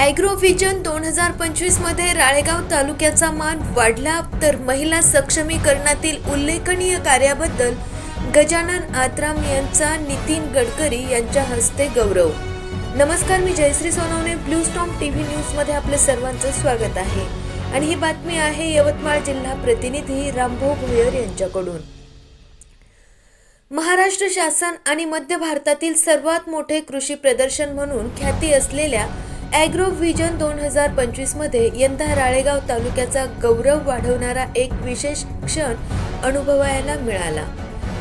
ॲग्रोव्हिजन दोन हजार पंचवीसमध्ये राळेगाव तालुक्याचा मान वाढला तर महिला सक्षमीकरणातील उल्लेखनीय कार्याबद्दल गजानन आत्राम यांचा नितीन गडकरी यांच्या हस्ते गौरव. नमस्कार मी Jayashree Sonawane blue storm T V न्यूजमध्ये आपलं सर्वांचं स्वागत आहे. आणि ही बातमी आहे यवतमाळ जिल्हा प्रतिनिधी रामभाऊ भुयर यांच्याकडून. महाराष्ट्र शासन आणि मध्य भारतातील सर्वात मोठे कृषी प्रदर्शन म्हणून ख्याती असलेल्या ॲग्रो व्हिजन दोन हजार पंचवीसमध्ये यंदा राळेगाव तालुक्याचा गौरव वाढवणारा एक विशेष क्षण अनुभवायला मिळाला.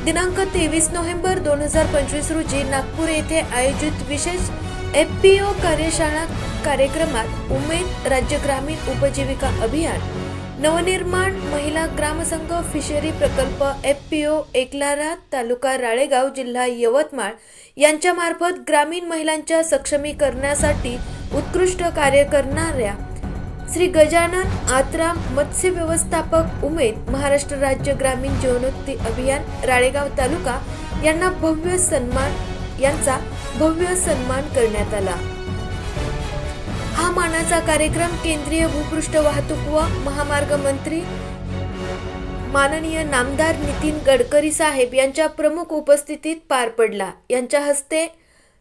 दिनांक तेवीस नोव्हेंबर दोन हजार पंचवीस रोजी नागपूर येथे आयोजित विशेष एफ पी ओ कार्यशाळा कार्यक्रमात उमेद राज्य ग्रामीण उपजीविका अभियान नवनिर्माण महिला ग्रामसंघ फिशरी प्रकल्प एफ पी ओ एकलारा तालुका राळेगाव जिल्हा यवतमाळ यांच्यामार्फत ग्रामीण महिलांच्या सक्षमीकरणासाठी उत्कृष्ट कार्य करणाऱ्या श्री गजानन आत्राम मत्स्य व्यवस्थापक उमेद महाराष्ट्र राज्य ग्रामीण जीवनोक्ती अभियान राळेगाव तालुका यांना भव्य सन्मान यांचा भव्य सन्मान करण्यात आला. हा मानाचा कार्यक्रम केंद्रीय भूपृष्ठ वाहतूक व महामार्ग मंत्री माननीय नामदार नितीन गडकरी साहेब यांच्या प्रमुख उपस्थितीत पार पडला. यांच्या हस्ते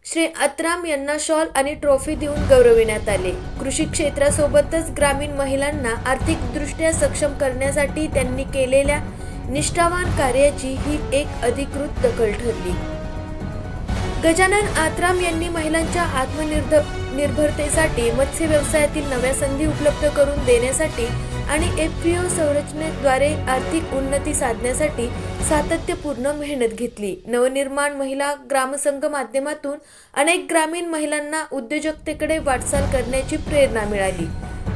श्री अत्राम यांना शॉल आणि ट्रॉफी देऊन गौरविण्यात आले. कृषी क्षेत्रासोबतच ग्रामीण महिलांना आर्थिकदृष्ट्या सक्षम करण्यासाठी त्यांनी केलेल्या निष्ठावान कार्याची ही एक अधिकृत दखल ठरली. गजानन आत्राम यांनी महिलांच्या आत्मनिर्भ निर्भरतेसाठी मत्स्य व्यवसायातील नव्या संधी उपलब्ध करून देण्यासाठी आणि एफ पी ओ संरचनेद्वारे आर्थिक उन्नती साधण्यासाठी सातत्यपूर्ण मेहनत घेतली. नवनिर्माण महिला ग्रामसंघ माध्यमातून अनेक ग्रामीण महिलांना उद्योजकतेकडे वाटचाल करण्याची प्रेरणा मिळाली.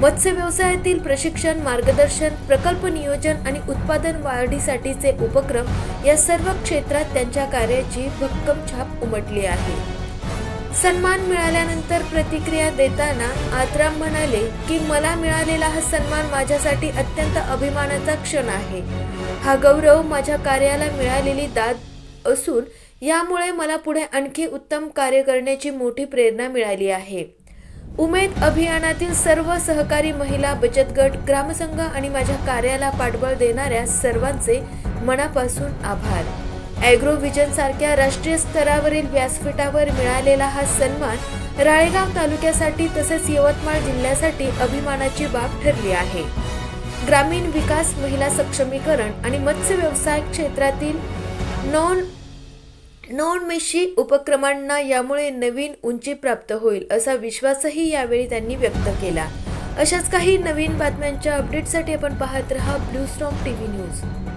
मत्स्य व्यवसायातील प्रशिक्षण मार्गदर्शन प्रकल्प नियोजन आणि उत्पादन वाढीसाठीचे उपक्रम या सर्व क्षेत्रात त्यांच्या कार्याची भक्कम छाप उमटली आहे. सन्मान मिळाल्यानंतर प्रतिक्रिया देताना आत्राम म्हणाले की मला मिळालेला हा सन्मान माझ्यासाठी अत्यंत अभिमानाचा क्षण आहे. हा गौरव माझ्या कार्याला मिळालेली दाद असून यामुळे मला पुढे आणखी उत्तम कार्य करण्याची मोठी प्रेरणा मिळाली आहे. उमेद अभियानातील सर्व सहकारी महिला बचत गट ग्रामसंघ आणि माझ्या कार्याला पाठबळ देणाऱ्या सर्वांचे मनापासून आभार. ॲग्रोव्हिजनसारख्या सारख्या राष्ट्रीय स्तरावरील व्यासपीठावर मिळालेला हा सन्मान राळेगाव तालुक्यासाठी तसेच यवतमाळ जिल्ह्यासाठी अभिमानाची बाब ठरली आहे. ग्रामीण विकास महिला सक्षमीकरण आणि मत्स्य व्यवसाय क्षेत्रातील नॉन नॉनमेशी उपक्रमांना यामुळे नवीन उंची प्राप्त होईल असा विश्वासही यावेळी त्यांनी व्यक्त केला. अशाच काही नवीन बातम्यांच्या अपडेटसाठी आपण पाहत रहा blue storm T V news.